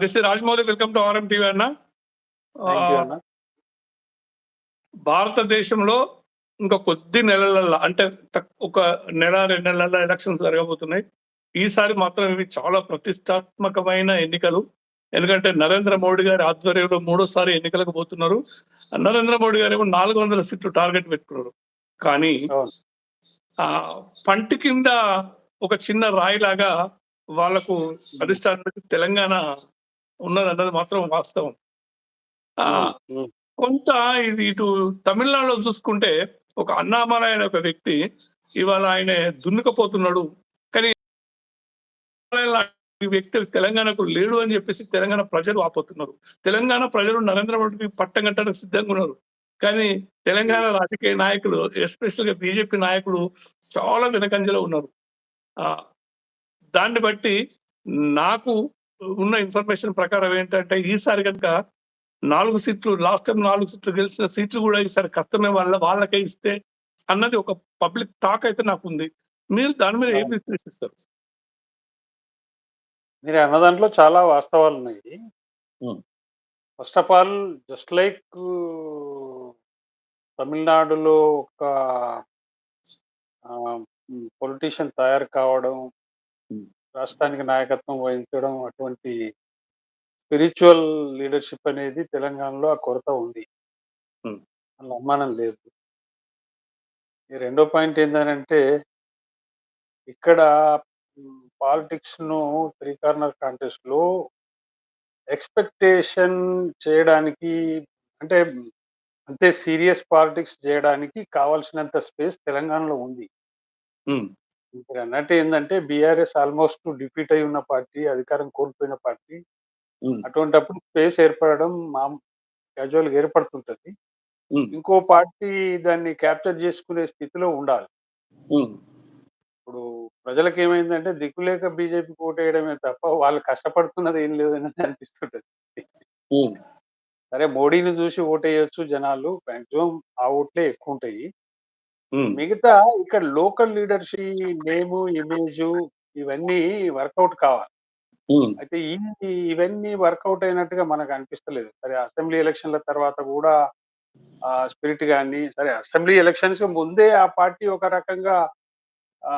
This is Rajamouli welcome to RM TV అన్న. భారతదేశంలో ఇంకా కొద్ది నెలల అంటే ఒక నెల రెండు నెలల ఎలక్షన్స్ జరగబోతున్నాయి. ఈసారి మాత్రం ఇవి చాలా ప్రతిష్టాత్మకమైన ఎన్నికలు. ఎందుకంటే నరేంద్ర మోడీ గారి ఆధ్వర్యంలో మూడోసారి ఎన్నికలకు పోతున్నారు. నరేంద్ర మోడీ గారు ఏమో నాలుగు వందల సీట్లు టార్గెట్ పెట్టుకున్నారు. కానీ పంటి కింద ఒక చిన్న రాయిలాగా వాళ్ళకు అధిష్టానానికి తెలంగాణ ఉన్నదన్నది మాత్రం వాస్తవం. కొంత ఇది ఇటు తమిళనాడులో చూసుకుంటే ఒక అన్నామలై అనే ఒక వ్యక్తి ఇవాళ ఆయన దున్నుకపోతున్నాడు. కానీ ఈ వ్యక్తి తెలంగాణకు లేడు అని చెప్పేసి తెలంగాణ ప్రజలు ఆపోతున్నారు తెలంగాణ ప్రజలు నరేంద్ర మోడీకి పట్టం కట్టడానికి సిద్ధంగా ఉన్నారు. కానీ తెలంగాణ రాజకీయ నాయకులు ఎస్పెషల్గా బీజేపీ నాయకులు చాలా వెనకంజలో ఉన్నారు. ఆ దాన్ని బట్టి నాకు ఉన్న ఇన్ఫర్మేషన్ ప్రకారం ఏంటంటే ఈసారి కనుక నాలుగు సీట్లు లాస్ట్ టైం నాలుగు సీట్లు గెలిచిన సీట్లు కూడా ఈసారి కష్టమే వాళ్ళ వాళ్ళకే ఇస్తే అన్నది ఒక పబ్లిక్ టాక్ అయితే నాకు ఉంది మీరు దాని మీద ఏం విశ్లేషిస్తారు మీరు అన్న దాంట్లో చాలా వాస్తవాలు ఉన్నాయి. First of all just like తమిళనాడులో ఒక పొలిటీషియన్ తయారు కావడం. రాష్ట్రానికి నాయకత్వం వహించడం అటువంటి స్పిరిచువల్ లీడర్షిప్ అనేది తెలంగాణలో ఆ కొరత ఉంది. అలా అనుమానం లేదు. ఈ రెండో పాయింట్ ఏంటంటే ఇక్కడ పాలిటిక్స్ను త్రీ కార్నర్ కాంటెస్ట్లో ఎక్స్పెక్టేషన్ చేయడానికి అంటే అంతే సీరియస్ పాలిటిక్స్ చేయడానికి కావాల్సినంత స్పేస్ తెలంగాణలో ఉంది. మీరు అన్నట్టు ఏంటంటే బీఆర్ఎస్ ఆల్మోస్ట్ డిఫీట్ అయి ఉన్న పార్టీ అధికారం కోల్పోయిన పార్టీ. ఉమ్, అటువంటప్పుడు స్పేస్ ఏర్పడడం మా క్యాజువల్గా ఏర్పడుతుంటది. ఉమ్, ఇంకో పార్టీ దాన్ని క్యాప్చర్ చేసుకునే స్థితిలో ఉండాలి. ఉమ్, ఇప్పుడు ప్రజలకు ఏమైందంటే దిక్కులేక బీజేపీ ఓటేయడమే తప్ప వాళ్ళు కష్టపడుతున్నది ఏం లేదని అనిపిస్తుంటది. ఉమ్, సరే మోడీని చూసి ఓటేయొచ్చు జనాలు. మాక్సిమం ఆ ఓట్లే ఎక్కువ ఉంటాయి మిగతా ఇక్కడ లోకల్ లీడర్షిప్ నేము ఇమేజ్ ఇవన్నీ వర్కౌట్ కావాలి. అయితే ఈ ఇవన్నీ వర్కౌట్ అయినట్టుగా మనకు అనిపిస్తలేదు. సరే అసెంబ్లీ ఎలక్షన్ల తర్వాత కూడా ఆ స్పిరిట్ కానీ సరే అసెంబ్లీ ఎలక్షన్స్ ముందే ఆ పార్టీ ఒక రకంగా ఆ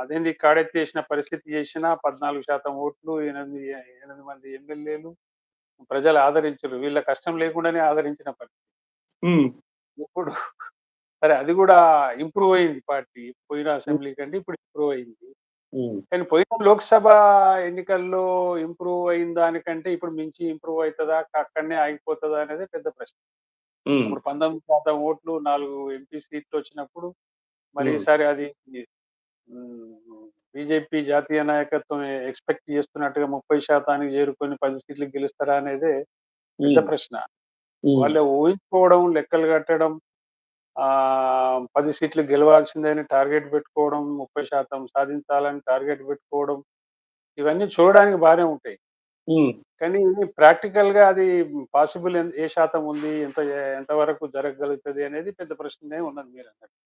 అదేంటి కాడెత్తేసిన పరిస్థితి చేసిన పద్నాలుగు శాతం ఓట్లు ఎనిమిది ఎనిమిది మంది ఎమ్మెల్యేలు ప్రజలు ఆదరించరు. వీళ్ళ కష్టం లేకుండానే ఆదరించిన పరిస్థితి. ఇప్పుడు సరే అది కూడా ఇంప్రూవ్ అయింది పార్టీ. పోయిన అసెంబ్లీ కంటే ఇప్పుడు ఇంప్రూవ్ అయింది. కానీ పోయిన లోక్సభ ఎన్నికల్లో ఇంప్రూవ్ అయిన దానికంటే ఇప్పుడు మించి ఇంప్రూవ్ అవుతుందా అక్కడనే ఆగిపోతుందా అనేది పెద్ద ప్రశ్న. ఇప్పుడు పంతొమ్మిది శాతం ఓట్లు నాలుగు ఎంపీ సీట్లు వచ్చినప్పుడు మరి. ఈసారి అది బీజేపీ జాతీయ నాయకత్వం ఎక్స్పెక్ట్ చేస్తున్నట్టుగా ముప్పై శాతానికి చేరుకొని పది సీట్లు గెలుస్తారా అనేదే పెద్ద ప్రశ్న. వాళ్ళు ఊహించుకోవడం లెక్కలు కట్టడం పది సీట్లు గెలవాల్సిందని టార్గెట్ పెట్టుకోవడం ముప్పై శాతం సాధించాలని టార్గెట్ పెట్టుకోవడం ఇవన్నీ చూడడానికి బాగానే ఉంటాయి. కానీ ప్రాక్టికల్గా అది పాసిబుల్ ఏ శాతం ఉంది ఎంత ఎంత వరకు జరగగలుగుతుంది అనేది పెద్ద ప్రశ్నే ఉన్నది మీరు అన్నట్టు.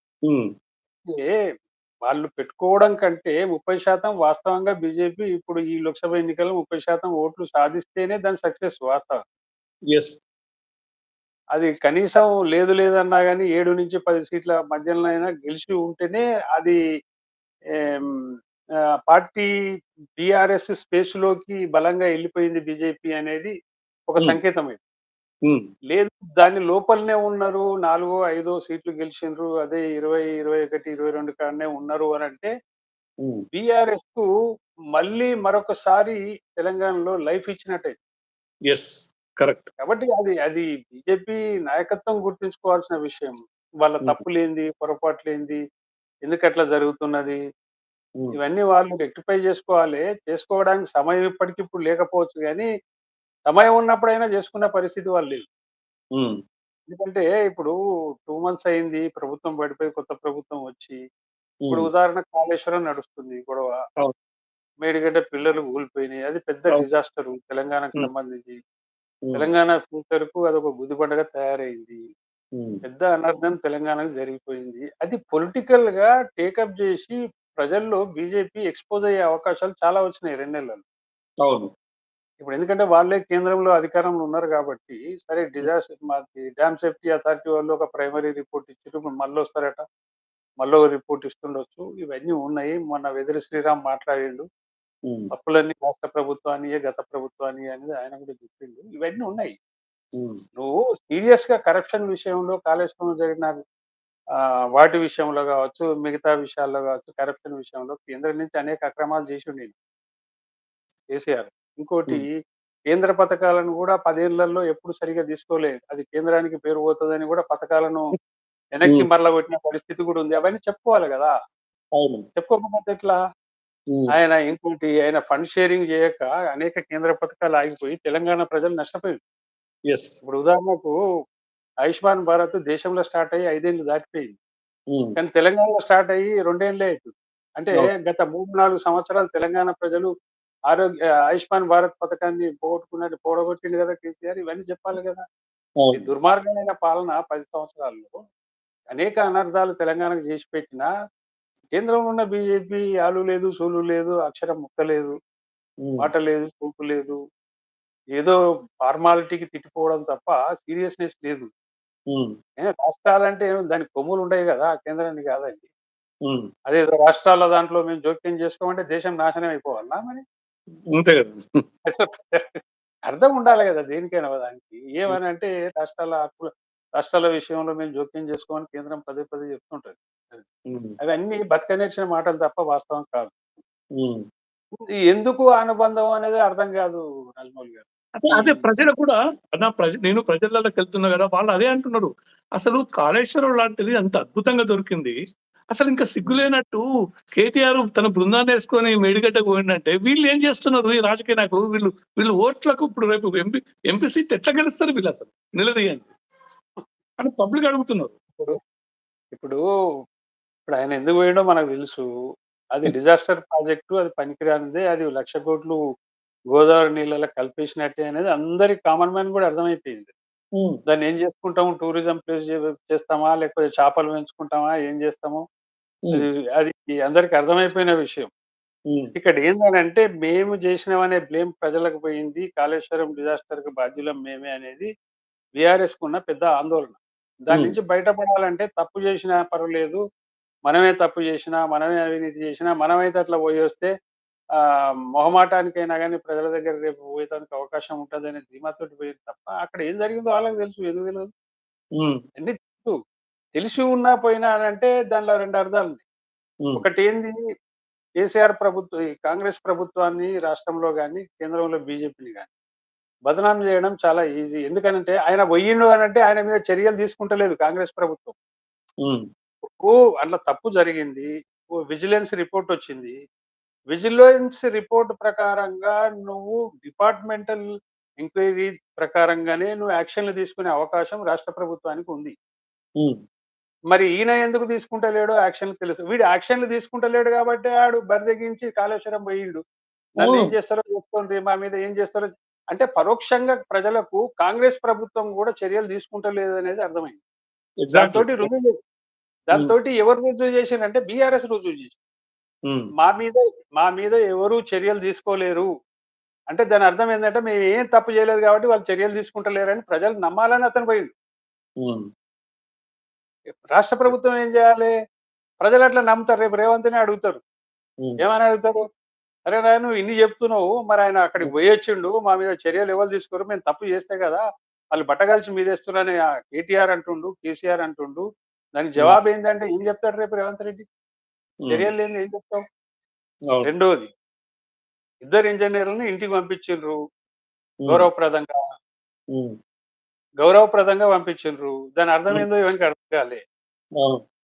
వాళ్ళు పెట్టుకోవడం కంటే ముప్పై శాతం వాస్తవంగా బీజేపీ ఇప్పుడు ఈ లోక్సభ ఎన్నికల్లో ముప్పై శాతం ఓట్లు సాధిస్తేనే దాని సక్సెస్ వాస్తవం. yes, అది కనీసం లేదు లేదన్నా కానీ ఏడు నుంచి పది సీట్ల మధ్యలో అయినా గెలిచి ఉంటేనే అది ఏం, పార్టీ బీఆర్ఎస్ స్పేస్లోకి బలంగా వెళ్ళిపోయింది బీజేపీ అనేది ఒక. సంకేతం ఇది. లేదు దాని లోపలనే ఉన్నారు నాలుగో ఐదో సీట్లు గెలిచిండ్రు అదే ఇరవై ఇరవై ఒకటి ఇరవై రెండు కాడనే ఉన్నారు అని అంటే బీఆర్ఎస్కు మళ్ళీ మరొకసారి తెలంగాణలో లైఫ్ ఇచ్చినట్టే yes, correct. కాబట్టి అది అది బీజేపీ నాయకత్వం గుర్తుంచుకోవాల్సిన విషయం వాళ్ళ. తప్పులేంది పొరపాట్లేంది ఎందుకు అట్లా జరుగుతున్నది ఇవన్నీ వాళ్ళు రెక్టిఫై చేసుకోవాలి చేసుకోవడానికి సమయం ఇప్పటికి ఇప్పుడు లేకపోవచ్చు కానీ సమయం ఉన్నప్పుడైనా చేసుకునే పరిస్థితి వాళ్ళు లేదు ఎందుకంటే ఇప్పుడు టూ మంత్స్ అయింది ప్రభుత్వం పడిపోయి కొత్త ప్రభుత్వం వచ్చి ఇప్పుడు ఉదాహరణ కాళేశ్వరం నడుస్తుంది గొడవ అవును. మేడిగడ్డ పిల్లలు కూలిపోయినాయి అది పెద్ద అవును. డిజాస్టర్ తెలంగాణకు. సంబంధించి తెలంగాణ ఫ్యూచర్కు అదొక గుదిబండగా తయారైంది. ఉమ్, పెద్ద అనర్థం తెలంగాణకు జరిగిపోయింది. అది పొలిటికల్గా టేకప్ చేసి ప్రజల్లో బీజేపీ ఎక్స్పోజ్ అయ్యే అవకాశాలు చాలా వచ్చినాయి రెండు నెలలు అవును. ఇప్పుడు ఎందుకంటే వాళ్ళే కేంద్రంలో అధికారంలో ఉన్నారు కాబట్టి సరే డిజాస్టర్ మాకి డ్యామ్ సేఫ్టీ అథారిటీ వాళ్ళు ఒక ప్రైమరీ రిపోర్ట్ ఇచ్చారు మళ్ళీ వస్తారట. మళ్ళీ రిపోర్ట్ ఇస్తుండొచ్చు. ఇవన్నీ ఉన్నాయి. మొన్న వెదిరి శ్రీరామ్ మాట్లాడిండు. ఉమ్, తప్పులన్నీ రాష్ట్ర ప్రభుత్వానియే గత ప్రభుత్వాన్ని అనేది ఆయన కూడా చెప్పిండు. ఇవన్నీ ఉన్నాయి. ఉమ్, నువ్వు సీరియస్గా కరప్షన్ విషయంలో కాళేశ్వరం జరిగిన ఆ, వాటి విషయంలో కావచ్చు మిగతా విషయాల్లో కావచ్చు కరప్షన్ విషయంలో కేంద్రం నుంచి అనేక అక్రమాలు చేసి ఉండేది కేసీఆర్. ఇంకోటి కేంద్ర పథకాలను కూడా పదేళ్ళలో ఎప్పుడు సరిగా తీసుకోలేదు. అది కేంద్రానికి పేరు పోతుందని కూడా పథకాలను వెనక్కి Hmm. మరల కొట్టిన పరిస్థితి కూడా ఉంది. అవన్నీ చెప్పుకోవాలి కదా. అవును. చెప్పుకోకపోతే ఎట్లా? ఉమ్, ఆయన ఇంకోటి ఆయన ఫండ్ షేరింగ్ చేయక అనేక కేంద్ర పథకాలు ఆగిపోయి తెలంగాణ ప్రజలు నష్టపోయారు. ఎస్ ఇప్పుడు ఉదాహరణకు ఆయుష్మాన్ భారత్ దేశంలో స్టార్ట్ అయ్యి ఐదేళ్ళు దాటిపోయింది. కానీ తెలంగాణలో స్టార్ట్ అయ్యి రెండేళ్ళే అవుతుంది అంటే. గత మూడు నాలుగు సంవత్సరాలు తెలంగాణ ప్రజలు ఆరోగ్య ఆయుష్మాన్ భారత్ పథకాన్ని పోగొట్టుకున్నట్టు పోడగొట్టింది కదా కేసీఆర్. ఇవన్నీ చెప్పాలి కదా. ఈ దుర్మార్గమైన పాలన పది సంవత్సరాల్లో అనేక అనర్థాలు తెలంగాణకు చేసి పెట్టినా కేంద్రంలో ఉన్న బీజేపీ ఆలు లేదు సూలు లేదు అక్షరం ముక్క లేదు మాట లేదు చూపు లేదు. ఏదో ఫార్మాలిటీకి తిట్టిపోవడం తప్ప సీరియస్నెస్ లేదు. ఏ, రాష్ట్రాలంటే దానికి కొమ్ములు ఉంటాయి కదా కేంద్రానికి కాదండి. ఉమ్, అదే ఏదో రాష్ట్రాల దాంట్లో మేము జోక్యం చేసుకోమంటే దేశం నాశనం అయిపోవాలా మరి? అంతే అర్థం ఉండాలి కదా దేనికైనా దానికి. ఏమని అంటే రాష్ట్రాల హక్కుల రాష్ట్రాల విషయంలో మేము జోక్యం చేసుకోమని కేంద్రం పదే పదే చెప్తుంటది. అవన్నీ బతకనేర్చిన మాటలు తప్ప వాస్తవం కాదు. ఎందుకు అనుబంధం అనేది అర్థం కాదు రాజమౌళి గారు. అదే అదే ప్రజలు కూడా నా ప్రజ నేను ప్రజలలోకి వెళ్తున్నా కదా వాళ్ళు అదే అంటున్నారు. అసలు కాళేశ్వరం లాంటిది అంత అద్భుతంగా దొరికింది. అసలు ఇంకా సిగ్గులేనట్టు కేటీఆర్ తన బృందాన్ని వేసుకొని మేడిగడ్డకు పోయిందంటే వీళ్ళు ఏం చేస్తున్నారు? ఈ రాజకీయ నాయకులు వీళ్ళు వీళ్ళు ఓట్లకు ఇప్పుడు రేపు ఎంపీ ఎంపీ సీట్ ఎట్లా గెలుస్తారు వీళ్ళు అసలు? నిలదీయండి. అని పబ్లిక్ అడుగుతున్నారు. ఇప్పుడు ఇప్పుడు ఆయన ఎందుకు పోయిండో మనకు తెలుసు. అది డిజాస్టర్ ప్రాజెక్టు అది పనికిరానిదే అది లక్ష కోట్లు గోదావరి నీళ్ళలో కలిపేసినట్టే అనేది అందరికి కామన్ మ్యాన్ కూడా అర్థమైపోయింది. దాన్ని ఏం చేసుకుంటాము? టూరిజం ప్లేస్ చేస్తామా? లేకపోతే చేపలు పెంచుకుంటామా? ఏం చేస్తాము? అది- అది అందరికి అర్థమైపోయిన విషయం. ఇక్కడ ఏంటంటే మేము చేసినామనే బ్లేమ్ ప్రజలకు పోయింది. కాళేశ్వరం డిజాస్టర్కు బాధ్యులం మేమే అనేది బీఆర్ఎస్ కున్న పెద్ద ఆందోళన. దాని. నుంచి బయటపడాలంటే తప్పు చేసినా పర్వాలేదు. మనమే తప్పు చేసినా మనమే అవినీతి చేసినా మనమైతే అట్లా పోయి వస్తే ఆ మొహమాటానికైనా కానీ ప్రజల దగ్గర రేపు పోయేదానికి అవకాశం ఉంటుంది అనే ధీమాతోటి పోయింది తప్ప అక్కడ ఏం జరిగిందో వాళ్ళకి తెలుసు ఎందుకు తెలియదు అన్ని తెలుసు. తెలిసి ఉన్నా పోయినా అని అంటే దానిలో రెండు అర్థాలు ఉన్నాయి ఒకటి ఏంది? కేసీఆర్ ప్రభుత్వం ఈ కాంగ్రెస్ ప్రభుత్వాన్ని రాష్ట్రంలో కానీ కేంద్రంలో బీజేపీని కానీ బదనాం చేయడం చాలా ఈజీ. ఎందుకనంటే ఆయన పోయిండు అని అంటే ఆయన మీద చర్యలు తీసుకుంటలేదు కాంగ్రెస్ ప్రభుత్వం. ఓ అట్లా తప్పు జరిగింది. ఓ విజిలెన్స్ రిపోర్ట్ వచ్చింది. విజిలెన్స్ రిపోర్ట్ ప్రకారంగా నువ్వు డిపార్ట్మెంటల్ ఎంక్వైరీ ప్రకారంగానే నువ్వు యాక్షన్లు తీసుకునే అవకాశం రాష్ట్ర ప్రభుత్వానికి ఉంది. మరి ఈయన ఎందుకు తీసుకుంటలేడు యాక్షన్లు తెలుసు. వీడు యాక్షన్లు తీసుకుంటలేడు కాబట్టి ఆడు బరిదగించి కాళేశ్వరం పోయిండు. నన్ను ఏం. చేస్తారో చూసుకోండి మా మీద ఏం చేస్తారో అంటే పరోక్షంగా ప్రజలకు కాంగ్రెస్ ప్రభుత్వం కూడా చర్యలు తీసుకుంటలేదు అనేది అర్థమైంది. దాంతో. రుజువు దాంతో ఎవరు రుజువు చేసిందంటే బీఆర్ఎస్ రుజువు చేసి మా మీద మా మీద ఎవరు చర్యలు తీసుకోలేరు. అంటే దాని అర్థం ఏంటంటే మేము ఏం తప్పు చేయలేదు కాబట్టి వాళ్ళు చర్యలు తీసుకుంటలేరని ప్రజలు నమ్మాలని అతను పోయిండు. ఉమ్, రాష్ట్ర ప్రభుత్వం ఏం చేయాలి? ప్రజలు అట్లా నమ్ముతారు. రేపు రేవంత్ని అడుగుతారు. ఏమని అడుగుతారు? అరే నాయన నువ్వు ఇన్ని చెప్తున్నావు. మరి ఆయన అక్కడికి పోయొచ్చిండు. మా మీద చర్యలు ఎవరు తీసుకోరు. మేము తప్పు చేస్తే కదా వాళ్ళు బట్టగాల్చి మీదేస్తున్నారని కేటీఆర్ అంటుండు కేసీఆర్ అంటుండు. దానికి జవాబు ఏంటంటే ఏం చెప్తాడు రేపు రేవంత్ రెడ్డి? చర్యలు ఏంది ఏం చెప్తావు. రెండోది ఇద్దరు ఇంజనీర్లను ఇంటికి పంపించిండ్రు. ఉమ్, గౌరవప్రదంగా. గౌరవప్రదంగా పంపించిండ్రు. దాని అర్థం ఏందో ఎవరికి అర్థం కాలే.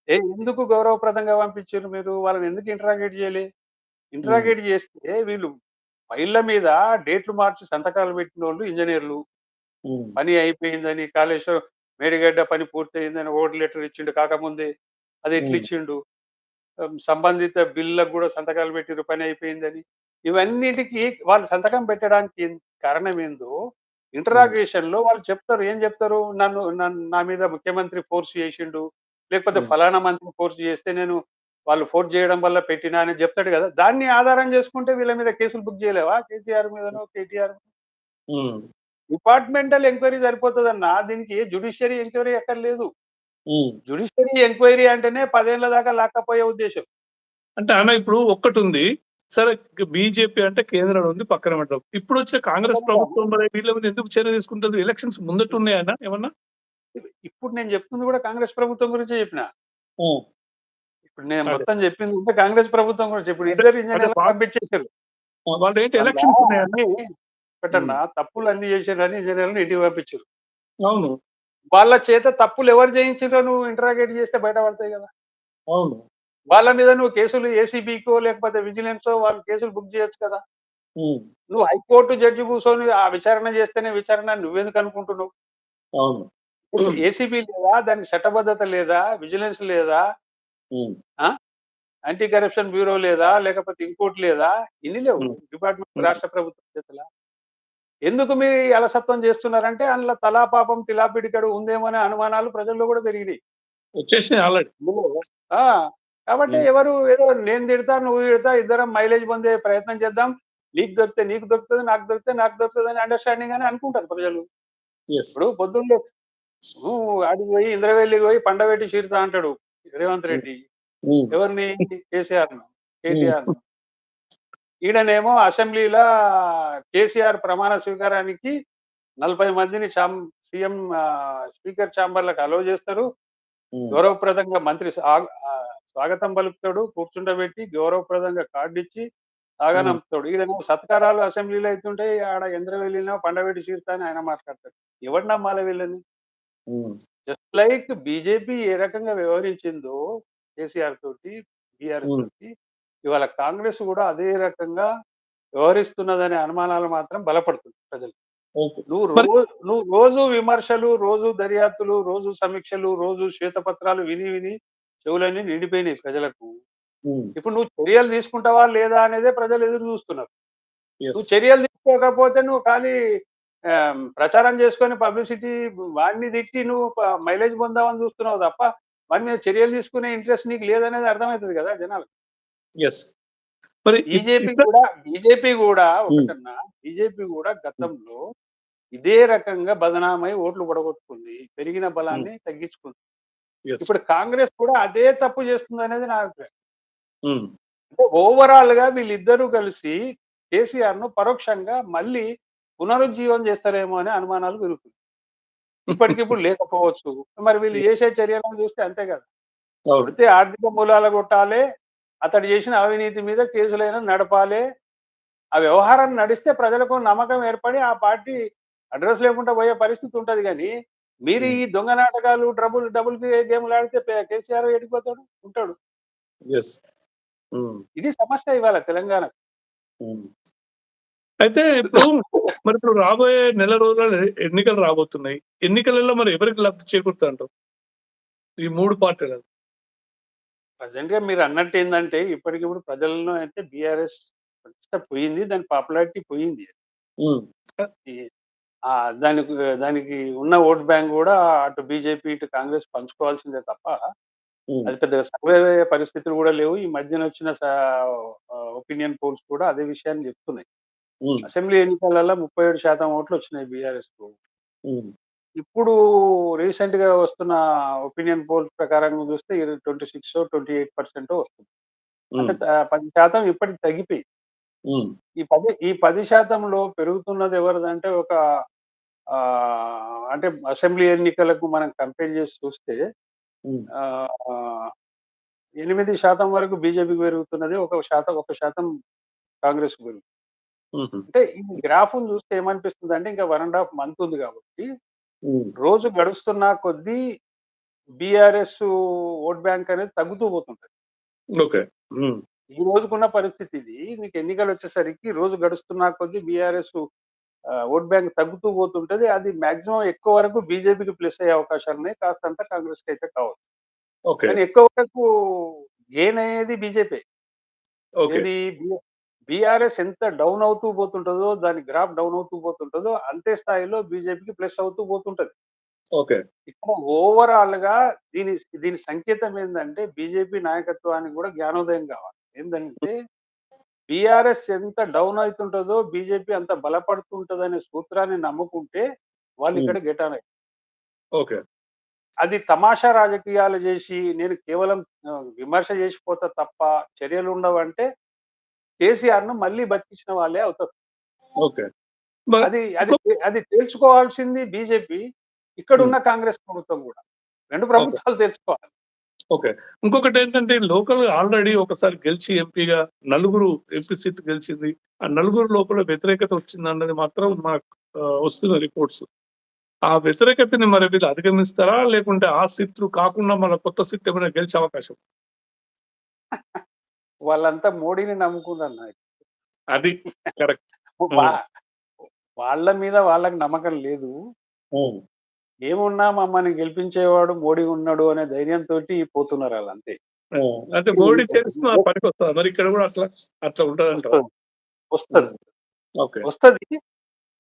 ఏ ఎందుకు గౌరవప్రదంగా పంపించారు మీరు? వాళ్ళని ఎందుకు ఇంటరాగేట్ చేయలే? ఇంటరాగేట్ చేస్తే వీళ్ళు ఫైళ్ళ మీద డేట్లు మార్చి సంతకాలు పెట్టిన వాళ్ళు ఇంజనీర్లు పని అయిపోయిందని కాళేశ్వరం మేడిగడ్డ పని పూర్తయిందని ఓటు లెటర్ ఇచ్చిండు కాకముందే అది ఎట్లా. ఇచ్చిండు సంబంధిత బిల్లకు కూడా సంతకాలు పెట్టిరు పని అయిపోయిందని. ఇవన్నిటికీ వాళ్ళు సంతకం పెట్టడానికి కారణం ఏందో ఇంటరాగేషన్లో వాళ్ళు చెప్తారు. ఏం చెప్తారు? నన్ను నా మీద ముఖ్యమంత్రి ఫోర్స్ చేసిండు లేకపోతే. ఫలానా మంత్రి ఫోర్స్ చేస్తే నేను వాళ్ళు ఫోర్స్ చేయడం వల్ల పెట్టినా అని చెప్తాడు కదా. దాన్ని ఆధారం చేసుకుంటే వీళ్ళ మీద కేసులు బుక్ చేయలేవా? కేసీఆర్ మీదనో కేటీఆర్ డిపార్ట్మెంటల్ ఎంక్వైరీ సరిపోతుందన్న దీనికి జుడిషియరీ ఎంక్వైరీ ఎక్కడ లేదు. జుడిషియరీ ఎంక్వైరీ అంటేనే పదేళ్ళ దాకా లాక్కపోయే ఉద్దేశం. అంటే అన్న ఇప్పుడు ఒక్కటి ఉంది. సరే బీజేపీ అంటే కేంద్రంలో ఉంది పక్కన పెట్టడం. ఇప్పుడు వచ్చే కాంగ్రెస్ ప్రభుత్వం మరి వీళ్ళ మీద ఎందుకు చర్య తీసుకుంటుంది? ఎలక్షన్స్ ముందట ఉన్నాయన్న ఏమన్నా? ఇప్పుడు నేను చెప్తుంది కూడా కాంగ్రెస్ ప్రభుత్వం గురించి చెప్పిన. ఇప్పుడు నేను. మొత్తం చెప్పింది కాంగ్రెస్ ప్రభుత్వం గురించి. ఇప్పుడు ఇద్దరు పంపించేశారు. వాళ్ళు ఏంటి ఎలక్షన్స్ పెట్టన్నా తప్పులు అన్ని చేశారని ఇంజనీర్లను ఇంటికి పంపించారు అవును. వాళ్ళ చేత తప్పులు ఎవరు చేయించారో నువ్వు ఇంటరాగేట్ చేస్తే బయట పడతాయి కదా. అవును. వాళ్ళ మీద నువ్వు కేసులు ఏసీబీకో లేకపోతే విజిలెన్స్ వాళ్ళు కేసులు బుక్ చేయొచ్చు కదా. నువ్వు హైకోర్టు జడ్జి కూర్చొని ఆ విచారణ చేస్తేనే విచారణ నువ్వెందుకు అనుకుంటున్నావు? అవును. ఏసీబీ లేదా దానికి చట్టబద్ధత లేదా విజిలెన్స్ లేదా? యాంటీ కరప్షన్ బ్యూరో లేదా లేకపోతే ఇంకోటి లేదా? ఇన్ని లేవు. డిపార్ట్మెంట్. రాష్ట్ర ప్రభుత్వం చేతుల? ఎందుకు మీరు అలసత్వం చేస్తున్నారంటే అందులో తలా పాపం తిలాపిడికడు ఉందేమనే అనుమానాలు ప్రజల్లో కూడా పెరిగినాయి. వచ్చేసినాయి ఆల్రెడీ. కాబట్టి. ఎవరు ఏదో నేను తిడతా నువ్వు తిడతా ఇద్దరం మైలేజ్ పొందే ప్రయత్నం చేద్దాం. నీకు దొరికితే నీకు దొరుకుతుంది నాకు దొరికితే నాకు దొరుకుతుంది అని అండర్స్టాండింగ్ అని అనుకుంటారు ప్రజలు. ఇప్పుడు పొద్దున్నే అడిగి పోయి ఇంద్రవెల్లికి పోయి పండబెట్టి చీరుతా అంటాడు రేవంత్ రెడ్డి. ఎవరిని? కేసీఆర్ కేటీఆర్ ఈయననేమో అసెంబ్లీలో కేసీఆర్ ప్రమాణ స్వీకారానికి నలభై మందిని చాం సీఎం స్పీకర్ ఛాంబర్లకు అలో చేస్తారు. గౌరవప్రదంగా మంత్రి స్వాగతం పలుకుతాడు కూర్చుండబెట్టి గౌరవప్రదంగా కార్డు ఇచ్చి సాగనంపుతాడు ఈయన సత్కారాలు అసెంబ్లీలో అవుతుంటే ఆడ ఎంద్ర వెళ్ళినా పండబెట్టి చీరుతా అని ఆయన మాట్లాడతాడు. ఎవరు నమ్మాలి వీళ్ళని? జస్ట్ లైక్ బీజేపీ ఏ రకంగా వ్యవహరించిందో కేసీఆర్ తోటి బీఆర్ఎస్ Hmm. తోటి ఇవాళ కాంగ్రెస్ కూడా అదే రకంగా వ్యవహరిస్తున్నదనే అనుమానాలు మాత్రం బలపడుతుంది ప్రజలు. నువ్వు రోజు నువ్వు రోజు విమర్శలు రోజు దర్యాప్తులు రోజు సమీక్షలు రోజు శ్వేతపత్రాలు విని విని చెవులన్నీ నిండిపోయినాయి ప్రజలకు. ఇప్పుడు నువ్వు చర్యలు తీసుకుంటావా లేదా అనేదే ప్రజలు ఎదురు చూస్తున్నారు. నువ్వు చర్యలు తీసుకోకపోతే నువ్వు ఖాళీ ప్రచారం చేసుకొని పబ్లిసిటీ వాడిని తిట్టి నువ్వు మైలేజ్ పొందామని చూస్తున్నావు తప్ప వాడి మీద చర్యలు తీసుకునే ఇంట్రెస్ట్ నీకు లేదనేది అర్థమవుతుంది కదా జనాలు ఎస్ మరి బీజేపీ కూడా బీజేపీ కూడా ఒకటన్నా బీజేపీ కూడా గతంలో ఇదే రకంగా బదనామై ఓట్లు పడగొట్టుకుంది. పెరిగిన బలాన్ని తగ్గించుకుంది. ఇప్పుడు కాంగ్రెస్ కూడా అదే తప్పు చేస్తుంది అనేది నా అభిప్రాయం. ఓవరాల్గా వీళ్ళిద్దరూ కలిసి కేసీఆర్ను పరోక్షంగా మళ్ళీ పునరుజ్జీవం చేస్తారేమో అనే అనుమానాలు పెరుగుతుంది ఇప్పటికిప్పుడు లేకపోవచ్చు. మరి వీళ్ళు చేసే చర్యలను చూస్తే అంతే కదా. కొడితే ఆర్థిక మూలాలు కొట్టాలి అతడు చేసిన అవినీతి మీద కేసులైనా నడపాలి. ఆ వ్యవహారాన్ని నడిస్తే ప్రజలకు నమ్మకం ఏర్పడి ఆ పార్టీ అడ్రస్ లేకుండా పోయే పరిస్థితి ఉంటది కానీ మీరు ఈ దొంగ నాటకాలు డబుల్ డబుల్ గేమ్లు ఆడితే కేసీఆర్ ఎడిపోతాడు ఉంటాడు. ఇది సమస్య ఇవాళ తెలంగాణ అయితే ఇప్పుడు మరి ఇప్పుడు రాబోయే నెల రోజుల ఎన్నికలు రాబోతున్నాయి. ఎన్నికలలో మరి ఎవరికి లబ్ధి చేకూరుతుంటారు ఈ మూడు పార్టీలు ప్రజెంట్గా మీరు అన్నట్టు ఏంటంటే ఇప్పటికిప్పుడు ప్రజలను అయితే బీఆర్ఎస్ ప్రతిష్ట పోయింది దాని పాపులారిటీ పోయింది. ఉమ్, ఈ- ఆ దానికి దానికి ఉన్న ఓట్ బ్యాంక్ కూడా అటు బీజేపీ ఇటు కాంగ్రెస్ పంచుకోవాల్సిందే తప్ప అది పెద్ద సర్వే అయ్యే పరిస్థితులు కూడా లేవు. ఈ మధ్యన వచ్చిన ఒపీనియన్ పోల్స్ కూడా అదే విషయాన్ని చెప్తున్నాయి. అసెంబ్లీ ఎన్నికలలో ముప్పై ఏడు శాతం ఓట్లు వచ్చినాయి బీఆర్ఎస్కు ఇప్పుడు రీసెంట్గా వస్తున్న ఒపీనియన్ పోల్స్ ప్రకారం చూస్తే twenty six twenty eight percent వస్తుంది. అంటే పది శాతం ఇప్పటికి తగ్గిపోయి ఈ పది ఈ పది శాతంలో పెరుగుతున్నది ఎవరిదంటే ఒక అంటే అసెంబ్లీ ఎన్నికలకు మనం కంపేర్ చేసి చూస్తే ఎనిమిది శాతం వరకు బీజేపీకి పెరుగుతున్నది ఒక శాతం ఒక శాతం కాంగ్రెస్ పెరుగుతుంది. అంటే ఈ గ్రాఫ్ చూస్తే ఏమనిపిస్తుంది అంటే ఇంకా వన్ అండ్ హాఫ్ మంత్ ఉంది కాబట్టి రోజు గడుస్తున్న కొద్దీ బీఆర్ఎస్ ఓట్ బ్యాంక్ అనేది తగ్గుతూ పోతుంటది. ఓకే. ఈ రోజుకున్న పరిస్థితి ఇది. నీకు ఎన్నికలు వచ్చేసరికి రోజు గడుస్తున్న కొద్దీ బీఆర్ఎస్ ఓట్ బ్యాంక్ తగ్గుతూ పోతుంటది. అది మాక్సిమం ఎక్కువ వరకు బీజేపీకి ప్లస్ అయ్యే అవకాశాలు ఉన్నాయి. కాస్తంత కాంగ్రెస్కి అయితే కావచ్చు. కానీ ఎక్కువ వరకు గెయిన్ అయ్యేది బీజేపీ. ఇది బీఆర్ఎస్ ఎంత డౌన్ అవుతూ పోతుంటుందో దాని గ్రాఫ్ డౌన్ అవుతూ పోతుంటుందో అంతే స్థాయిలో బీజేపీకి ప్లస్ అవుతూ పోతుంటది. ఓకే. ఇక్కడ ఓవరాల్గా దీని దీని సంకేతం ఏంటంటే బీజేపీ నాయకత్వానికి కూడా జ్ఞానోదయం కావాలి. ఏంటంటే బీఆర్ఎస్ ఎంత డౌన్ అవుతుంటుందో బీజేపీ అంత బలపడుతుంటదనే సూత్రాన్ని నమ్ముకుంటే వాళ్ళు. ఇక్కడ గెట్ ఆన్ ఓకే. అది తమాషా రాజకీయాలు చేసి నేను కేవలం విమర్శ చేసిపోతా తప్ప చర్యలు ఉండవంటే కేసీఆర్ను మళ్ళీ బతికించిన వాళ్ళే అవుతారు. ఓకే. మరి అది అది అది తేల్చుకోవాల్సింది బీజేపీ ఇక్కడ ఉన్న కాంగ్రెస్ ప్రభుత్వం కూడా. రెండు ప్రభుత్వాలు తెలుసుకోవాలి. ఓకే. ఇంకొకటి ఏంటంటే లోకల్ ఆల్రెడీ ఒకసారి గెలిచి ఎంపీగా నలుగురు ఎంపీ సీట్ గెలిచింది. ఆ నలుగురు లోపల వ్యతిరేకత వచ్చింది అన్నది మాత్రం మనకు ఆ, వస్తున్న రిపోర్ట్స్. ఆ వ్యతిరేకతని మరి వీళ్ళు అధిగమిస్తారా? లేకుంటే ఆ సీట్లు కాకుండా మన కొత్త సీట్ ఏమైనా గెలిచే అవకాశం వాళ్ళంతా మోడీని నమ్ముకున్నారు అది కరెక్ట్. వాళ్ళ మీద వాళ్ళకి నమ్మకం లేదు. ఏమున్నా మమ్మల్ని గెలిపించేవాడు మోడీ ఉన్నాడు అనే ధైర్యంతో పోతున్నారు వాళ్ళు అంతే ఉమ్, అంటే మోడీ చేసిన పనికి మరి ఇక్కడ కూడా అట్లా అట్లా ఉంటుంది అంటారు వస్తుంది. ఓకే. వస్తది.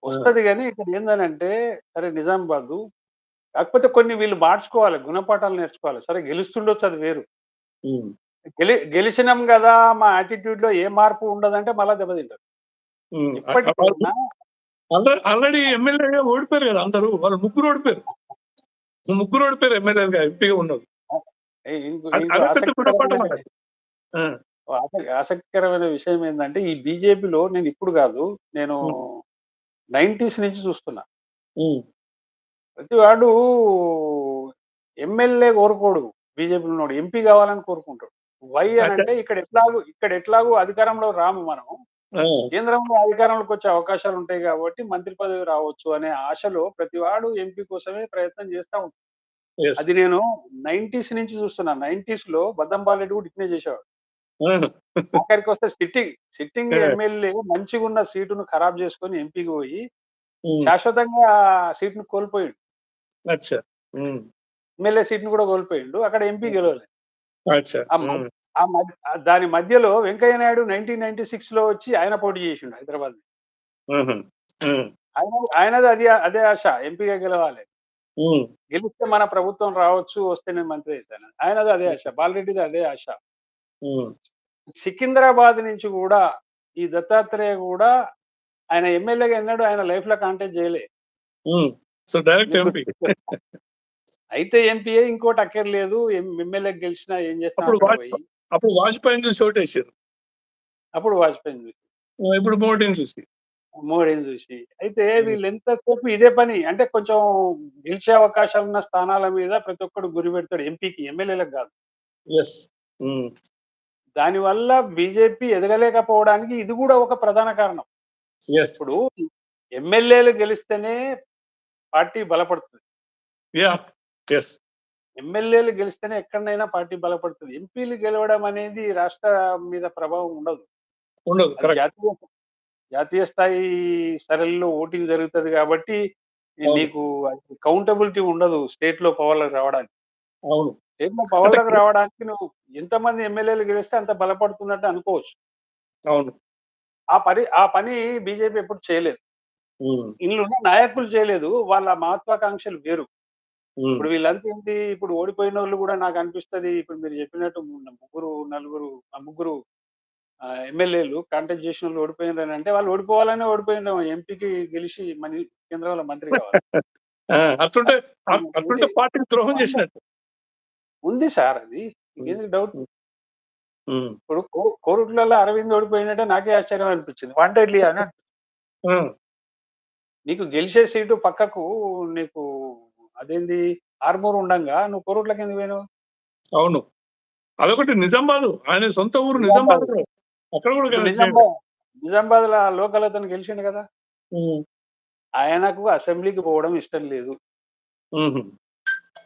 వస్తది కానీ ఇక్కడ ఏందనంటే సరే నిజామాబాద్ కాకపోతే కొన్ని వీళ్ళు మార్చుకోవాలి గుణపాఠాలు నేర్చుకోవాలి. సరే గెలుస్తుండొచ్చు అది వేరు. గెలి గెలిచినాం కదా మా యాటిట్యూడ్లో ఏ మార్పు ఉండదంటే మళ్ళా దెబ్బతింటారు. ఆల్రెడీ ఎమ్మెల్యేగా ఓడిపోయారు కదా అందరూ వాళ్ళు ముగ్గురు ఓడిపోయారు. ముగ్గురు ఓడిపోయారు ఎమ్మెల్యేగా ఎంపీగా ఉన్నారు ఆసక్తికరమైన విషయం. ఏంటంటే ఈ బీజేపీలో నేను ఇప్పుడు కాదు నేను నైన్టీస్ నుంచి చూస్తున్నా. ప్రతి వాడు ఎమ్మెల్యే కోరుకోడు బీజేపీలో ఉన్నాడు. ఎంపీ కావాలని కోరుకుంటాడు. వై అని అంటే ఇక్కడ ఎట్లాగూ ఇక్కడ ఎట్లాగూ అధికారంలో రాము మనం. కేంద్రంలో అధికారంలోకి వచ్చే అవకాశాలు ఉంటాయి కాబట్టి మంత్రి పదవి రావచ్చు అనే ఆశలో ప్రతి వాడు ఎంపీ కోసమే ప్రయత్నం చేస్తా ఉంటాడు. అది నేను నైన్టీస్ నుంచి చూస్తున్నా. నైన్టీస్లో బద్దంబాలెడ్డి కూడా ఇట్నే చేసేవాడు. అక్కడికి వస్తే సిట్టింగ్ సిట్టింగ్. ఎమ్మెల్యే మంచిగా ఉన్న సీటును ఖరాబ్ చేసుకొని ఎంపీకి పోయి శాశ్వతంగా ఆ సీటును కోల్పోయాడు. ఎమ్మెల్యే సీట్ను కూడా కోల్పోయిండు. అక్కడ ఎంపీ గెలవలేదు అచ్చా. ఆ మ- ఆ మధ్య ఆ దాని మధ్యలో వెంకయ్య నాయుడు నైన్టీన్ నైన్టీ సిక్స్లో వచ్చి ఆయన పోటీ చేసిండు హైదరాబాద్ ఆయన ఆయనది అదే అదే ఆశ ఎంపీగా గెలవాలి. గెలిస్తే మన ప్రభుత్వం రావచ్చు వస్తే నేను మంత్రి అవుతాను. ఆయనది అదే ఆశ బాలరెడ్డిది అదే ఆశ. సికింద్రాబాద్ నుంచి కూడా ఈ దత్తాత్రేయ కూడా ఆయన ఎమ్మెల్యేగా ఎన్నడూ ఆయన లైఫ్లో కాంటాక్ట్ చేయలే. So direct MP. అయితే ఎంపీఏ ఇంకోటి అక్కర్లేదు. ఎమ్మెల్యే గెలిచినా ఏం చేస్తా అప్పుడు అంటాడు వాజ్పేయి- పోయి. అప్పుడు వాజ్పేయి చూసి ఓటేసారు అప్పుడు వాజ్పేయి చూసి. ఇప్పుడు మోడీని చూసి. మోడీని చూసి. అయితే వీళ్ళు ఎంతసేపు ఇదే పని. అంటే కొంచెం గెలిచే అవకాశాలు ఉన్న స్థానాల మీద ప్రతి ఒక్కడు గురి పెడతాడు ఎంపీకి ఎమ్మెల్యేలకు కాదు. ఎస్. దానివల్ల బీజేపీ ఎదగలేకపోవడానికి ఇది కూడా ఒక ప్రధాన కారణం. ఇప్పుడు ఎమ్మెల్యేలు గెలిస్తేనే పార్టీ బలపడుతుంది. ఎమ్మెల్యేలు గెలిస్తేనే ఎక్కడైనా పార్టీ బలపడుతుంది. ఎంపీలు గెలవడం అనేది రాష్ట్ర మీద ప్రభావం ఉండదు. ఉండదు జాతీయ జాతీయ స్థాయి సరళిలో ఓటింగ్ జరుగుతుంది కాబట్టి. నీకు కౌంటబిలిటీ ఉండదు స్టేట్లో పవర్లకు రావడానికి. అవును. స్టేట్లో పవర్లకు రావడానికి నువ్వు ఎంతమంది ఎమ్మెల్యేలు గెలిస్తే అంత బలపడుతున్నట్టు అనుకోవచ్చు. అవును. ఆ పని ఆ పని బీజేపీ ఎప్పుడు చేయలేదు. ఇందులో నాయకులు చేయలేదు. వాళ్ళ మహత్వాకాంక్షలు వేరు. ఇప్పుడు వీళ్ళంతా ఏంటి? ఇప్పుడు ఓడిపోయిన వాళ్ళు కూడా నాకు అనిపిస్తది. ఇప్పుడు మీరు చెప్పినట్టు ము- ముగ్గురు నలుగురు ఆ ముగ్గురు ఎమ్మెల్యేలు కాంటాక్ట్ చేసిన వాళ్ళు ఓడిపోయినారు అంటే వాళ్ళు ఓడిపోవాలనే ఓడిపోయిన ఎంపీకి గెలిచి మన కేంద్రంలో మంత్రి కావాలి. ఆ, అట్లుంటే అ- అట్లుంటే పార్టీకి ద్రోహం చేసినట్టు. ఉంది సార్ అది. ఇంకేంది డౌట్? ఉమ్, ఇప్పుడు కో- కోరుట్లలో అరవింద్ ఓడిపోయినట్టే నాకే ఆశ్చర్యం అనిపించింది. వన్ అని నీకు గెలిచే సీటు పక్కకు నీకు అదేంది? ఆర్మూర్ ఉండంగా? నువ్వు కోరుట్లకి ఎందుకు పోయినావు? అవును. అదొకటి నిజామాబాద్ ఆయన సొంత ఊరు నిజామాబాద్ అక్కడ కూడా. నిజామాబాద్లో లోకల్ అతను గెలిచిండు కదా? ఆయనకు అసెంబ్లీకి పోవడం ఇష్టం లేదు.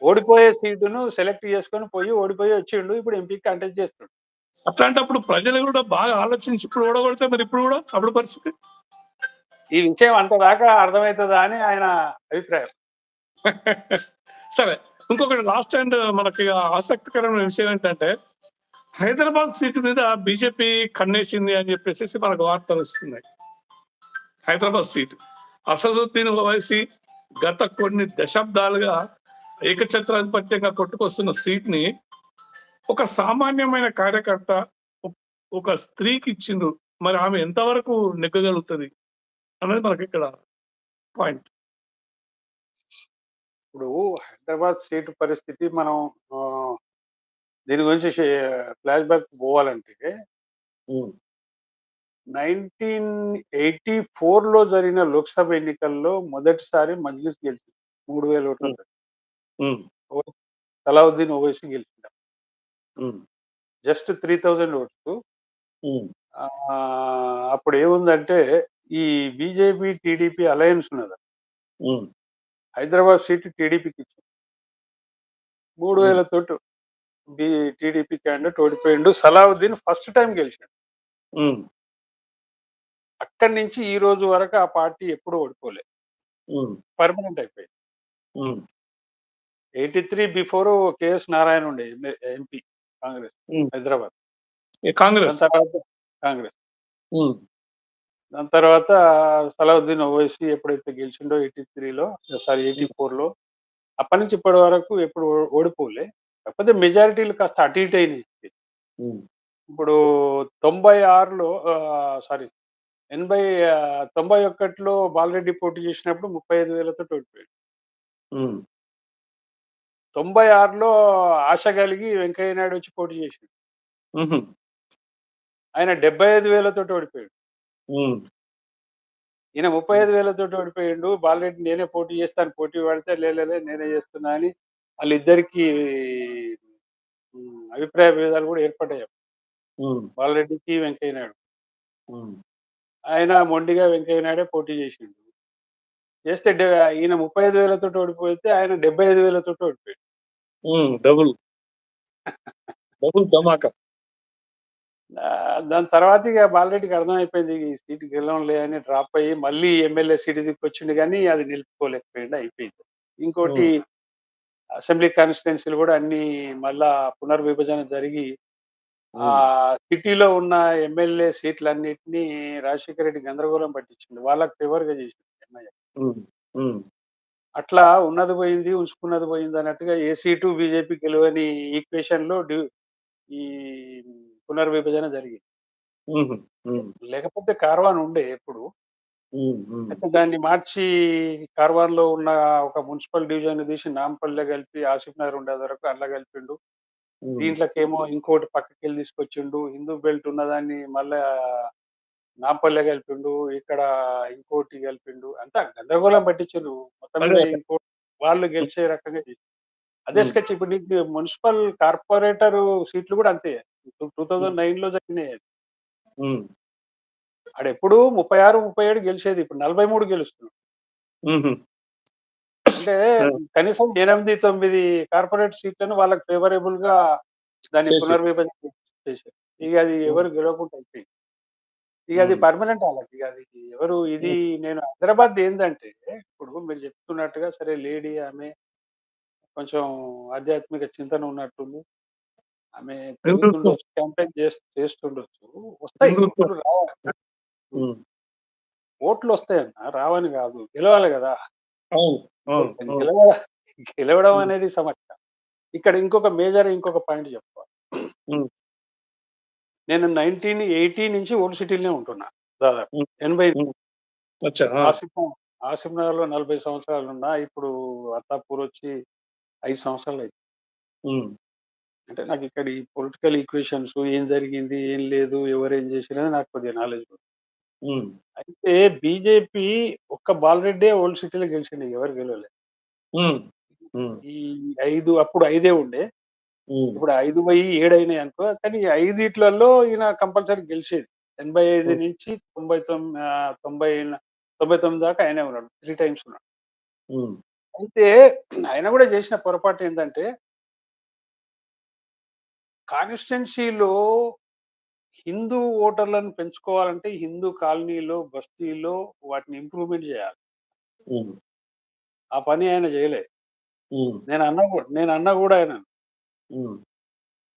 ఓడిపోయే సీటును సెలెక్ట్ చేసుకొని పోయి ఓడిపోయి వచ్చిండు. ఇప్పుడు ఎంపీకి కంటెస్ట్ చేస్తాడు అట్లాంటప్పుడు ప్రజలు కూడా బాగా ఆలోచించి ఇప్పుడు ఓడగొడితే మరి ఇప్పుడు కూడా అప్పుడు పరిస్థితి? ఈ విషయం అంత దాకా అర్థమవుతుందా అని ఆయన అభిప్రాయం. సరే ఇంకొకటి లాస్ట్ అండ్ మనకి ఆసక్తికరమైన విషయం ఏంటంటే హైదరాబాద్ సీటు మీద బీజేపీ కన్నేసింది అని చెప్పేసి మనకు వార్తలు వస్తున్నాయి. హైదరాబాద్ సీటు. అసదుద్దీన్ ఓవైసీ గత కొన్ని దశాబ్దాలుగా ఏకఛత్రాధిపత్యంగా కొట్టుకొస్తున్న సీట్ని ఒక సామాన్యమైన కార్యకర్త ఒక స్త్రీకి ఇచ్చిండ్రు. మరి ఆమె ఎంతవరకు నెగ్గగలుగుతుంది? అనేది మనకి ఇక్కడ పాయింట్. ఇప్పుడు హైదరాబాద్ స్టేట్ పరిస్థితి మనం దీని గురించి ఫ్లాష్ బ్యాక్ పోవాలంటే హ్మ్. 1984లో జరిగిన లోక్సభ ఎన్నికల్లో మొదటిసారి మజ్లిస్ గెలిచింది. 3000 హ్మ్. ఓట్లతో. హ్మ్. సలావుద్దీన్ ఓవైసీ గెలిచిండు. హ్మ్. Just 3000 votes. హ్మ్. ఆహ్, అప్పుడు ఏముందంటే ఈ బీజేపీ, టీడీపీ అలయన్స్ ఉన్నది. హ్మ్. హైదరాబాద్ సీట్ టీడీపీకి ఇచ్చింది. హ్మ్. 3000 తోటి బీ టీడీపీ క్యాండిడేట్ ఓడిపోయిండు. సలావుద్దీన్ ఫస్ట్ టైమ్ గెలిచాడు. అక్కడి నుంచి ఈ రోజు వరకు ఆ పార్టీ ఎప్పుడు ఓడిపోలే. హ్మ్. పర్మనెంట్ అయిపోయింది. హ్మ్. 83 బిఫోర్ కేఎస్ నారాయణ ఉండే ఎంపీ కాంగ్రెస్. హైదరాబాద్. కాంగ్రెస్. తర్వాత కాంగ్రెస్. దాని తర్వాత సలావుద్దీన్ ఓవైసీ ఎప్పుడైతే గెలిచిండో 83లో సారీ హ్మ్. 84లో అప్పటి నుంచి ఇప్పటి వరకు ఎప్పుడు ఓడిపోలే. కాకపోతే మెజారిటీలు కాస్త అటు ఇటు అయినాయి. ఇప్పుడు 96లో ఆహ్, సారీ 80 ఆహ్, 91లో బాలరెడ్డి పోటీ చేసినప్పుడు 35,000 తోటి ఓడిపోయాడు. హ్మ్. 96లో ఆశ కలిగి వెంకయ్య నాయుడు వచ్చి పోటీ. హుహు. ఆయన 75,000 తోటి ఓడిపోయాడు. హ్మ్. ఈయన 35,000 తోటి ఓడిపోయిండు. బాలరెడ్డి నేనే పోటీ చేస్తాను పోటీ పడితే లే లే లే నేనే చేస్తున్నా అని వాళ్ళిద్దరికీ హ్మ్. అభిప్రాయ భేదాలు కూడా ఏర్పడ్డాయి. హ్మ్. బాలరెడ్డికి, వెంకయ్య నాయుడు. హ్మ్. ఆయన మొండిగా వెంకయ్య నాయుడే పోటీ చేసిండు. చేస్తే డె ఈయన 35,000 తోటి ఓడిపోతే ఆయన 75,000 తోటి ఓడిపోయాడు. హ్మ్. డబుల్. డబుల్ ధమాకా. దాని తర్వాత ఇగ బాలరెడ్డికి అర్థమైపోయింది. ఈ సీట్ గెలవంలే అని డ్రాప్ అయ్యి మళ్ళీ ఎమ్మెల్యే సీట్ దిక్కొచ్చిండు గానీ అది నిలుపుకోలేకపోయిండు అయిపోయింది. ఇంకోటి. అసెంబ్లీ కాన్స్టిట్యుయెన్సీలు కూడా అన్నీ మళ్ళా పునర్విభజన జరిగి. ఆహ్, సిటీలో ఉన్న ఎమ్మెల్యే సీట్లన్నిటిని రాజశేఖర రెడ్డి గందరగోళం పట్టించిండు. వాళ్ళకి ఫేవర్‌గా చేసిండు ఎమ్మెల్యే. అట్లా ఉన్నది పోయింది, ఉంచుకున్నది పోయింది అన్నట్టుగా ఏ సీటు బీజేపీ గెలవని ఈక్వేషన్‌లో డ్యూ ఈ పునర్విభజన జరిగింది. లేకపోతే కార్వాన్ ఉండే ఎప్పుడు. అయితే దాన్ని మార్చి కార్వాన్‌లో ఉన్న ఒక మున్సిపల్ డివిజన్ తీసి నాంపల్లిలో కలిపి ఆసిఫ్ నగర్ ఉండేది వరకు అందులో కలిపిండు. దీంట్లోకేమో ఇంకోటి పక్కకెళ్ళి తీసుకొచ్చిండు. హిందూ బెల్ట్ ఉన్నదాన్ని మళ్ళా నాంపల్లె కలిపిండు. ఇక్కడ ఇంకోటి కలిపిండు. అంతా గందరగోళం పట్టించిండ్రు. మొత్తం. ఇంకో వాళ్ళు. గెలిచే రకంగా. అదే. స్కెచ్ ఇప్పుడు నీకు మున్సిపల్ కార్పొరేటర్ సీట్లు కూడా అంతే. టూ హ్మ్. 2009లో జరిగినాయి అది. హ్మ్. ఆడెప్పుడు 36, 37 గెలిచేది. ఇప్పుడు 43 గెలుస్తున్నాడు. హుహు. అంటే! కనీసం 8, 9 కార్పొరేట్ సీట్లను వాళ్ళకి ఫేవరబుల్‌గా దాన్ని చేసి పునర్విభజన చేశారు. ఇగ అది. ఎవరు గెలవకుండా అయిపోయింది. ఇగ అది. పర్మనెంట్ ఆళ్ళకి. ఇగ అది ఎవరు ఇది. నేను హైదరాబాద్‌ది ఏందంటే ఇప్పుడు మీరు చెప్తున్నట్టుగా సరే లేడీ ఆమె కొంచెం ఆధ్యాత్మిక చింతన ఉన్నట్టుంది. ఆమె క్యాంపెయిన్ చేస్ చేస్తుండొచ్చు. వస్తాయి. ఓట్లు. ఓట్లొస్తాయన్న రావని గాదు. గెలవాలి. గెలవ గెలవడం. అనేది సమస్య. ఇక్కడ ఇంకొక మేజర్ ఇంకొక పాయింట్. హ్మ్. నేను 1980 నుంచి ఓల్డ్ సిటీలోనే ఉంటున్నా దాదాపు. హ్మ్. 80 హ్మ్. అచ్చా! ఆ! ఆసిఫ్ ఆసిఫ్ నగర్‌లో 40 సంవత్సరాలున్నా. ఇప్పుడు అత్తాపూర్ వచ్చి 5 సంవత్సరాలయింది. హ్మ్. అంటే నాకిక్కడ ఈ పొలిటికల్ ఈక్వేషన్స్ ఏం జరిగింది, ఏం లేదు, ఎవరేం చేసిరని నాకు కొద్దిగా నాలెడ్జ్ ఉంది. హ్మ్. అయితే బీజేపీ ఒక్క బాలరెడ్డే ఓల్డ్ సిటీలో గెలిచిండు. ఎవరు గెలవలే. హ్మ్. హ్మ్. ఈ 5 అప్పుడు 5 ఉండే. హ్మ్. ఇప్పుడు 5 పోయి 7 అయినాయి అనుకో. కానీ 5 ఈయన కంపల్సరీ గెలిచేది. 85 హ్మ్. నుంచి 99 ఆహ్, 90 99 దాకా ఆయనే ఉన్నాడు. 3 టైమ్స్ ఉన్నాడు. హ్మ్. అయితే ఆయన కూడా చేసిన పొరపాటు ఏందంటే కాన్స్టిట్యుయెన్సీలో హిందూ ఓటర్లను పెంచుకోవాలంటే హిందూ కాలనీలో, బస్తీలో వాటిని ఇంప్రూవ్‌మెంట్ చేయాలి. ఆ పని ఆయన చేయలే. హ్మ్. నేను అన్నా గూడా నేను అన్నా. హ్మ్.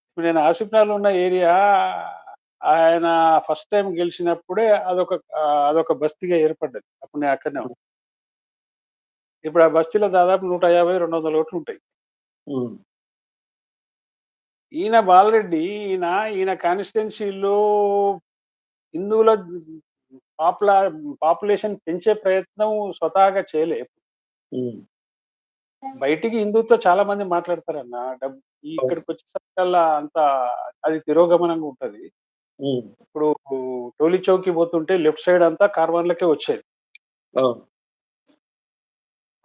ఇప్పుడు నేను ఆసిఫ్ నగర్‌లో ఉన్న ఏరియా ఆయన ఫస్ట్ టైమ్ గెలిచినప్పుడే అదొక అదొక బస్తీగా ఏర్పడ్డది. అప్పుడు నేను అక్కడనే. ఇప్పుడు ఆ బస్తీలో దాదాపు 150, 200 ఓట్లుంటాయి. హ్మ్. ఈయన బాలరెడ్డి ఈయన, ఈయన కాన్స్టిట్యుయెన్సీలో హిందువుల పాపులా పాపులేషన్ పెంచే ప్రయత్నం స్వతహాగా చేయలే బయటికి హిందువుతో చాలా మంది మాట్లాడతారన్న. డబ్ ఈ ఇక్కడికి వచ్చేసరికల్లా అంత అది తిరోగమనంగా ఉంటది. ఇప్పుడు టోలీ చౌకి పోతుంటే లెఫ్ట్ సైడ్ అంతా కార్వాన్లకే వచ్చేది.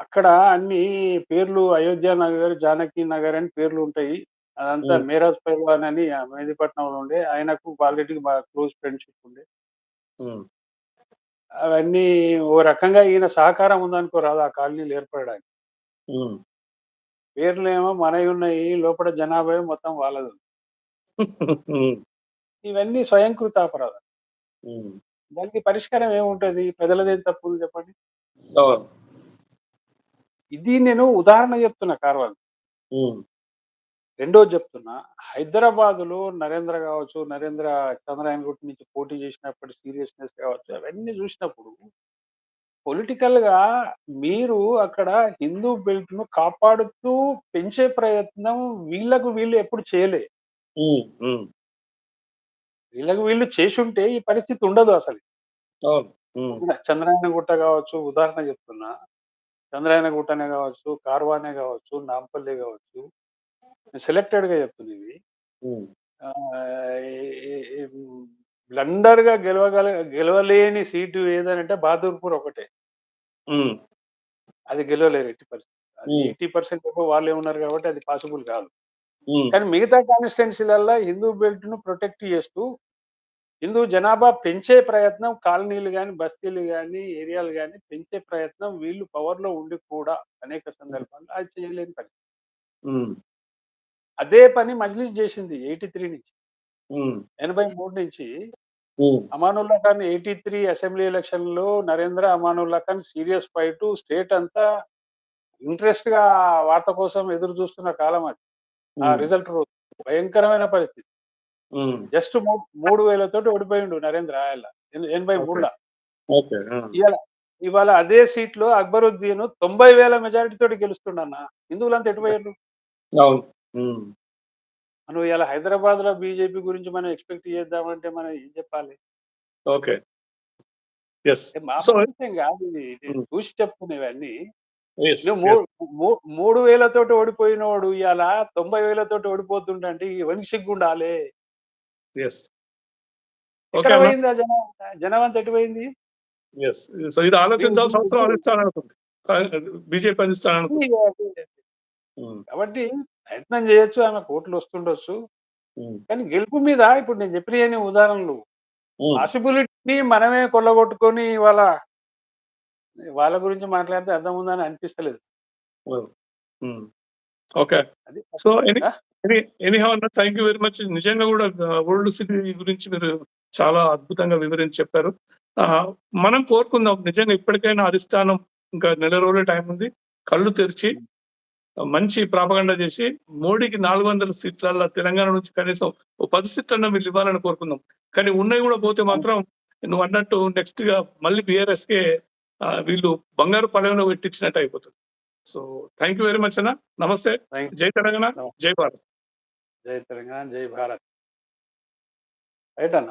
అక్కడ అన్ని పేర్లు అయోధ్య నగర్ జానకి నగర్ అని పేర్లు ఉంటాయి. అదంతా. మేరాజ్ పైల్వాన్ అని ఆ మెహదీపట్నంలో ఉండే. ఆయనకు ఆల్రెడీ బాగా క్లోజ్ ఫ్రెండ్షిప్ ఉండే. అవన్నీ ఓ రకంగా ఈయన సహకారం ఉందనుకో రాదు ఆ కాలనీలు ఏర్పడడానికి పేర్లు ఏమో మనవి ఉన్నాయి లోపల జనాభా మొత్తం వాళ్ళది. ఇవన్నీ స్వయంకృత అపరాధం. దానికి పరిష్కారం ఏముంటది? ప్రజలదేం తప్పు ఉంది చెప్పండి ఇది నేను ఉదాహరణ చెప్తున్నా కార్వాల్ రెండోది చెప్తున్నా. హైదరాబాద్లో నరేంద్ర కావచ్చు నరేంద్ర చంద్రయాన్ గుట్ నుంచి పోటీ చేసినప్పుడు సీరియస్నెస్ కావచ్చు అవన్నీ చూసినప్పుడు పొలిటికల్గా మీరు అక్కడ హిందూ బెల్ట్ను కాపాడుతూ పెంచే ప్రయత్నం వీళ్ళకు వీళ్ళు ఎప్పుడు చేయలే. ఉమ్, ఉమ్, వీళ్ళకు వీళ్ళు చేసుంటే ఈ పరిస్థితి ఉండదు అసలు. అవును. చంద్రాయన గుట్ట కావచ్చు ఉదాహరణ చెప్తున్నా. చంద్రాయన గుట్టనే కావచ్చు కార్వానే కావచ్చు నాంపల్లి కావచ్చు సెలెక్టెడ్గా చెప్తుంది ఇది బ్లండర్గా గెలవగల గెలవలేని సీటు ఏదనంటే బహదూర్పూర్ ఒకటే. అది గెలవలేరు ఎయిటీ పర్సెంట్. ఎయిటీ పర్సెంట్ వాళ్ళే ఉన్నారు కాబట్టి అది పాసిబుల్ కాదు. కానీ మిగతా కాన్స్టిట్యున్సీలల్లో హిందూ బెల్ట్ను ప్రొటెక్ట్ చేస్తూ హిందూ జనాభా పెంచే ప్రయత్నం కాలనీలు కానీ బస్తీలు కానీ ఏరియాలు కానీ పెంచే ప్రయత్నం వీళ్ళు పవర్లో ఉండి కూడా అనేక సందర్భాల్లో అది చేయలేని పని ఉమ్, అదే పని మజ్లిస్ చేసింది ఎయిటీ త్రీ నుంచి. ఎనభై మూడు నుంచి Amanullah Khan eighty three assembly ఎలక్షన్లో Narendra Amanullah Khan serious fight state అంతా ఇంట్రెస్ట్గా వార్త కోసం ఎదురు చూస్తున్న కాలం అది. ఆ రిజల్ట్ రోజు. భయంకరమైన పరిస్థితి. జస్ట్ మూడు వేలతోటి ఓడిపోయిండు నరేంద్ర ఆయల్ల ఎన్- ఎనభై. మూడులో. ఇవాళ ఇవాళ అదే సీట్లో అక్బరుద్దీన్ తొంభై వేల మెజారిటీ తోటి గెలుస్తుండన్న. హిందువులంతా ఎటుపోయారు మనం ఇలా హైదరాబాద్లో బీజేపీ గురించి మనం ఎక్స్పెక్ట్ చేద్దామంటే మనం ఏం చెప్పాలి? ఓకే. మా ప్రపంచం కాదు ఇది. Hmm. చూసి చెప్తున్నవన్నీ ఎస్ నువ్వు మూడు మూ- మూడు వేలతోటి ఓడిపోయినోడు ఇవాళ తొంభై ఓడిపోతుంటే ఇవన్నీ సిగ్గుండాలి ఎక్కడ ఓకే అన్న. పోయింది ఆ జనం? జనం అంతా ఎటు పోయింది? ఎస్ సో ఇది ఆలోచించాల్సిన అవసరం అందిస్తాననుకుంది బీజేపీ కాబట్టి ప్రయత్నం చేయొచ్చు ఆమె కోట్లు వస్తుండొచ్చు. కానీ గెలుపు మీద ఇప్పుడు నేను చెప్పిన ఉదాహరణలు. ఉమ్, పాసిబిలిటీని మనమే కొల్లగొట్టుకొని వాళ్ళ వాళ్ళ గురించి మాట్లాడితే అర్థం ఉందని అనిపిస్తలేదు. ఉమ్. ఓకే. అది సో ఎనీ ఆ? ఎనీ ఎనీహౌ అన్న థ్యాంక్ యూ వెరీ మచ్. నిజంగా కూడా ఓల్డ్ సిటీ గురించి మీరు చాలా అద్భుతంగా వివరించి చెప్పారు. మనం కోరుకుందాం. నిజంగా ఇప్పటికైనా అధిష్టానం ఇంకా నెల రోజుల టైం ఉంది. కళ్ళు తెరిచి మంచి ప్రాపగండ చేసి మోడీకి నాలుగు వందల సీట్ల తెలంగాణ నుంచి కనీసం ఓ పది సీట్లన్నా వీళ్ళు ఇవ్వాలని కోరుకుందాం. కానీ ఉన్నాయి కూడా పోతే మాత్రం నువ్వు అన్నట్టు నెక్స్ట్గా మళ్ళీ బీఆర్ఎస్ కే ఆ, వీళ్ళు బంగారు పడవలో పెట్టించినట్టు అయిపోతుంది. So thank you very much అన్న. నమస్తే. జై తెలంగాణ జై భారత్. జై తెలంగాణ జై భారత్. రైట్ అన్న.